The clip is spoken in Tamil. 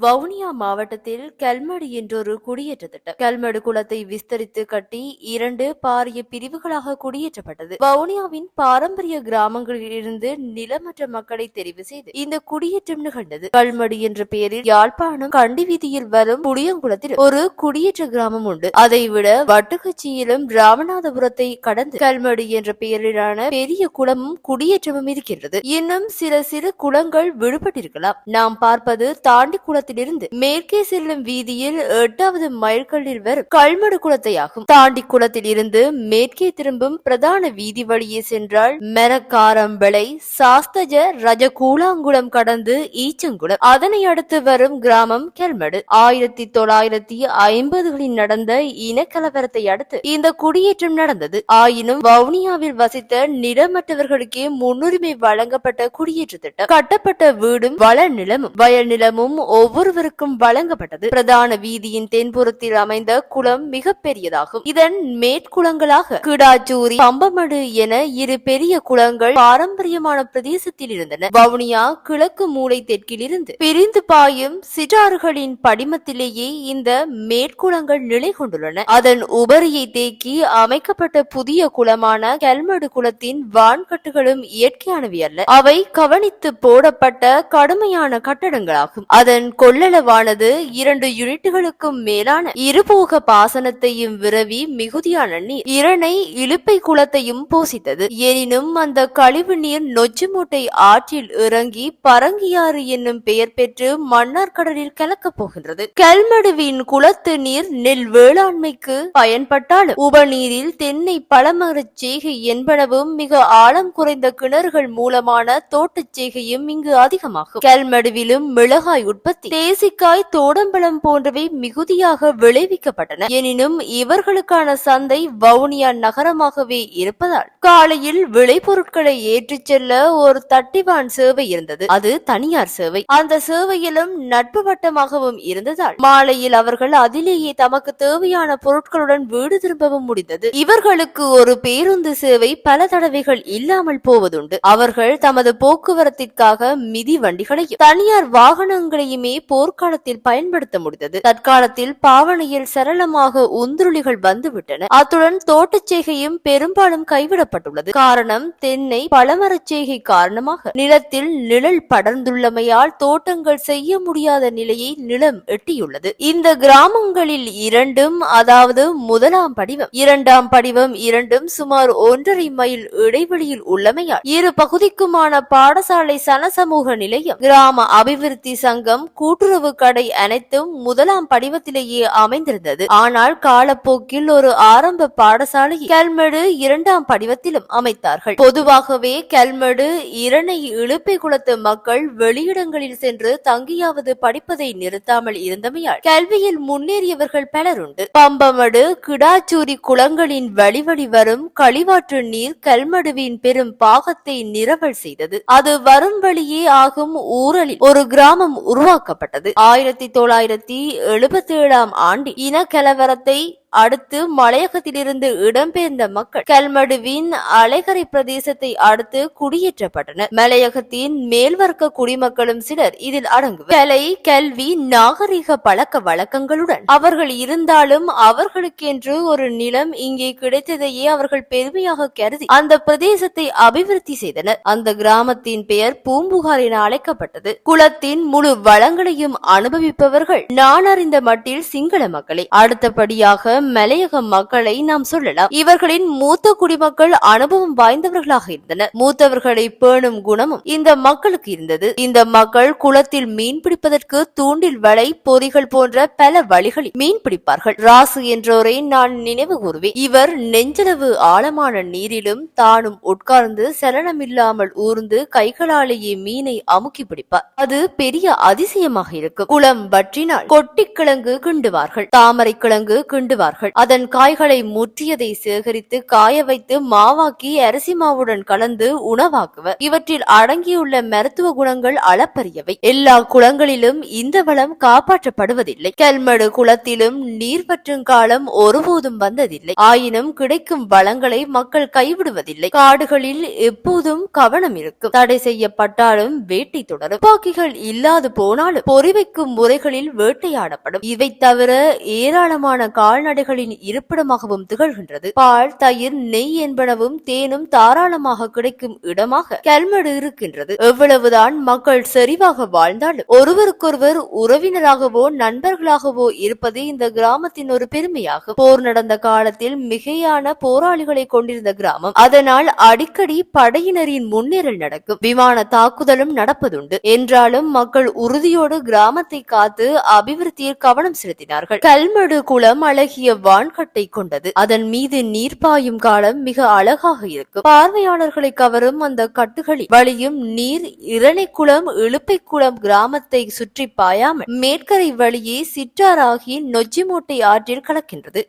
வவுனியா மாவட்டத்தில் கல்மடு என்றொரு குடியேற்ற திட்டம். கல்மடு குளத்தை விஸ்தரித்து கட்டி இரண்டு பாரிய பிரிவுகளாக குடியேற்றப்பட்டது. வவுனியாவின் பாரம்பரிய கிராமங்களில் இருந்து நிலமற்ற மக்களை தெரிவு செய்து இந்த குடியேற்றம் நிகழ்ந்தது. கல்மடு என்ற பெயரில் யாழ்ப்பாணம் கண்டி வீதியில் வரும் புளியங்குளத்தில் ஒரு குடியேற்ற கிராமம் உண்டு. அதைவிட வட்டுக்கச்சியிலும் ராமநாதபுரத்தை கடந்து கல்மடு என்ற பெயரிலான பெரிய குளமும் குடியேற்றமும் இருக்கின்றது இன்னும் சில சிறு குளங்கள் விடுபட்டிருக்கலாம் நாம் பார்ப்பது தாண்டி குளத்திலிருந்து மேற்கே செல்லும் வீதியில் எட்டாவது மைல்கல்லில் வரும் கல்மடு குளத்தை ஆகும் தாண்டி குளத்தில் இருந்து மேற்கே திரும்பும் பிரதான வீதி வழியே சென்றால் மெரக்காரம்பளை சாஸ்தஜ ரஜ கூழாங்குளம் கடந்து ஈச்சங்குளம். அதனை அடுத்து வரும் கிராமம் கெல்மடு. ஆயிரத்தி தொள்ளாயிரத்தி ஐம்பதுகளில் நடந்த இனக்கலவரத்தை அடுத்து இந்த குடியேற்றம் நடந்தது. ஆயினும் வவுனியாவில் வசித்த நிலமற்றவர்களுக்கே முன்னுரிமை வழங்கப்பட்ட குடியேற்ற திட்டம். கட்டப்பட்ட வீடும் வள நிலமும் வயல் நிலமும் ஒவ்வொரு ஒவ்வொருவருக்கும் வழங்கப்பட்டது. பிரதான வீதியின் தென்புறத்தில் அமைந்த குளம் மிக பெரியதாகும் இதன் மேற்குளங்களாக கிடாச்சூரி பம்பமடு என இரு பெரிய குளங்கள் பாரம்பரியமான பிரதேசத்தில் இருந்தன. வவுனியா கிழக்கு மூளை தெற்கிலிருந்து பிரிந்து பாயும் சிற்றாறுகளின் படிமத்திலேயே இந்த மேற்குளங்கள் நிலை கொண்டுள்ளன. அதன் உபரியை தேக்கி அமைக்கப்பட்ட புதிய குளமான கல்மடு குளத்தின் வான்கட்டுகளும் இயற்கையானவை அல்ல. அவை கவனித்து போடப்பட்ட கடுமையான கட்டடங்களாகும். அதன் கொள்ளளவானது இரண்டு யூனிட்டுகளுக்கும் மேலான இருபோக பாசனத்தையும் விரவி மிகுதியான நீர் இரணை இழுப்பை குளத்தையும் போசித்தது. எனினும் அந்த கழிவு நீர் நொச்சிமூட்டை ஆற்றில் இறங்கி பரங்கியாறு என்னும் பெயர் பெற்று மன்னார் கடலில் கலக்கப் போகின்றது. கல்மடுவின் குளத்து நீர் நெல் வேளாண்மைக்கு பயன்பட்டாலும் உபநீரில் தென்னை பழமரச் செய்கை என்பனவும் மிக ஆழம் குறைந்த கிணறுகள் மூலமான தோட்டச் செய்கையும் இங்கு அதிகமாகும். கல்மடுவிலும் மிளகாய் உற்பத்தி தேசிக்காய் தோடம்பழம் போன்றவை மிகுதியாக விளைவிக்கப்பட்டன. எனினும் இவர்களுக்கான சந்தை வவுனியா நகரமாகவே இருப்பதால் காலையில் விளைபொருட்களை ஏற்றிச் செல்ல ஒரு தட்டிவான் சேவை இருந்தது. அது தனியார் சேவை. அந்த சேவையிலும் நட்பு வட்டமாகவும் இருந்ததால் மாலையில் அவர்கள் அதிலேயே தமக்கு தேவையான பொருட்களுடன் வீடு திரும்பவும் முடிந்தது. இவர்களுக்கு ஒரு பேருந்து சேவை பல தடவைகள் இல்லாமல் போவதுண்டு. அவர்கள் தமது போக்குவரத்திற்காக மிதி வண்டிகளையும் தனியார் வாகனங்களையுமே போர்க்காலத்தில் பயன்படுத்த முடிந்தது. தற்காலத்தில் பாவனையில் சரளமாக உந்துருளிகள் வந்துவிட்டன. அத்துடன் தோட்டச்சேகையும் பெரும்பாலும் கைவிடப்பட்டுள்ளது. காரணம் தென்னை பழமரச்சேகை காரணமாக. நிலத்தில் நிழல் படர்ந்துள்ளமையால் தோட்டங்கள் செய்ய முடியாத நிலையை நிலம் எட்டியுள்ளது. இந்த கிராமங்களில் இரண்டும் அதாவது முதலாம் படிவம். இரண்டாம் படிவம் இரண்டும் சுமார் ஒன்றரை மைல் இடைவெளியில் உள்ளமையால். இரு பகுதிக்குமான பாடசாலை சனசமூக நிலையம். கிராம அபிவிருத்தி சங்கம் கூட்டுறவு கடை அனைத்தும் முதலாம் படிவத்திலேயே அமைந்திருந்தது. ஆனால் காலப்போக்கில் ஒரு ஆரம்ப பாடசாலை கல்மெடு இரண்டாம் படிவத்திலும் அமைத்தார்கள். பொதுவாகவே கல்மெடு இரணை இழுப்பை குளத்து மக்கள் வெளியிடங்களில் சென்று தங்கியாவது படிப்பதை நிறுத்தாமல் இருந்தமையால் கல்வியில் முன்னேறியவர்கள் பலருண்டு. பம்பமடு கிடாச்சூரி குளங்களின் வழிவழி வரும் கழிவாற்று நீர் கல்மடுவின் பெரும் பாகத்தை நிரவல் செய்தது. அது வரும் வழியே ஆகும் ஊரலில் ஒரு கிராமம் உருவாக்கப்பட்டது. ஆயிரத்தி தொள்ளாயிரத்தி எழுபத்தி ஏழாம் ஆண்டு இன கலவரத்தை அடுத்து மலையகத்திலிருந்து இடம்பெயர்ந்த மக்கள் கல்மடுவின் அலைகரை பிரதேசத்தை அடுத்து குடியேற்றப்பட்டனர். மலையகத்தின் மேல்வர்க்க குடிமக்களும் சிலர் இதில் அடங்குவர் கலை கல்வி நாகரிக பழக்க வழக்கங்களுடன் அவர்கள் இருந்தாலும் அவர்களுக்கென்று ஒரு நிலம் இங்கே கிடைத்ததையே அவர்கள் பெருமையாக கருதி அந்த பிரதேசத்தை அபிவிருத்தி செய்தனர். அந்த கிராமத்தின் பெயர் பூம்புகார் என அழைக்கப்பட்டது. குலத்தின் முழு வளங்களையும் அனுபவிப்பவர்கள் நான் அறிந்த மட்டில் சிங்கள மக்களை. அடுத்தபடியாக மலையக மக்களை நாம் சொல்லலாம். இவர்களின் மூத்த குடிமக்கள் அனுபவம் வாய்ந்தவர்களாக இருந்தனர். மூத்தவர்களை பேணும் குணமும் இந்த மக்களுக்கு இருந்தது. இந்த மக்கள் குளத்தில் மீன் பிடிப்பதற்கு தூண்டில் வலை பொதிகள் போன்ற பல வழிகளில் மீன் பிடிப்பார்கள். ராசு என்றோரை நான் நினைவு கூறுவேன். இவர் நெஞ்சளவு ஆழமான நீரிலும் தானும் உட்கார்ந்து சலனமில்லாமல் ஊர்ந்து கைகளாலேயே மீனை அமுக்கி பிடிப்பார். அது பெரிய அதிசயமாக இருக்கும். குளம் வற்றினால் கொட்டிக்கிழங்கு கிண்டுவார்கள். தாமரை கிழங்கு கிண்டுவார்கள். செய்வார்கள் அதன் காய்களை முற்றியதை சேகரித்து காய வைத்து மாவாக்கி அரிசி மாவுடன் கலந்து உணவாக்குவர். இவற்றில் அடங்கியுள்ள மருத்துவ குணங்கள் அளப்பரியவை. எல்லா குளங்களிலும் இந்த வளம் காப்பாற்றப்படுவதில்லை. கல்மடு குளத்திலும் நீர் பற்றும் காலம் ஒருபோதும் வந்ததில்லை. ஆயினும் கிடைக்கும் வளங்களை மக்கள் கைவிடுவதில்லை. காடுகளில் எப்போதும் கவனம் இருக்கும். தடை செய்யப்பட்டாலும் வேட்டை தொடரும். துப்பாக்கிகள் இல்லாது போனாலும் பொறிவைக்கும் முறைகளில் வேட்டையாடப்படும். இவை தவிர ஏராளமான கால்நடை கால்நடைகளின் இருப்பிடமாகவும் திகழ்கின்றது. பால் தயிர் நெய் என்பனவும் தேனும் தாராளமாக கிடைக்கும் இடமாக கல்மடு இருக்கின்றது. எவ்வளவுதான் மக்கள் செறிவாக வாழ்ந்தாலும் ஒருவருக்கொருவர் உறவினராகவோ நண்பர்களாகவோ இருப்பது இந்த கிராமத்தின் ஒரு பெருமையாகும். போர் நடந்த காலத்தில் மிகையான போராளிகளை கொண்டிருந்த கிராமம் அதனால் அடிக்கடி படையினரின் முன்னேறல் நடக்கும். விமான தாக்குதலும் நடப்பதுண்டு. என்றாலும் மக்கள் உறுதியோடு கிராமத்தை காத்து அபிவிருத்தியில் கவனம் செலுத்தினார்கள். கல்மடு குளம் அழகிய வான்கட்டை கொண்டது. அதன் மீது நீர் பாயும் காலம் மிக அழகாக இருக்கும். பார்வையாளர்களை கவரும் அந்த கட்டுகளில் வழியும் நீர் இரணைக்குளம் இழுப்பைக்குளம் கிராமத்தை சுற்றி பாயாமல் மேற்கரை வழியே சிற்றாராகி நொச்சிமூட்டை ஆற்றில் கலக்கின்றது.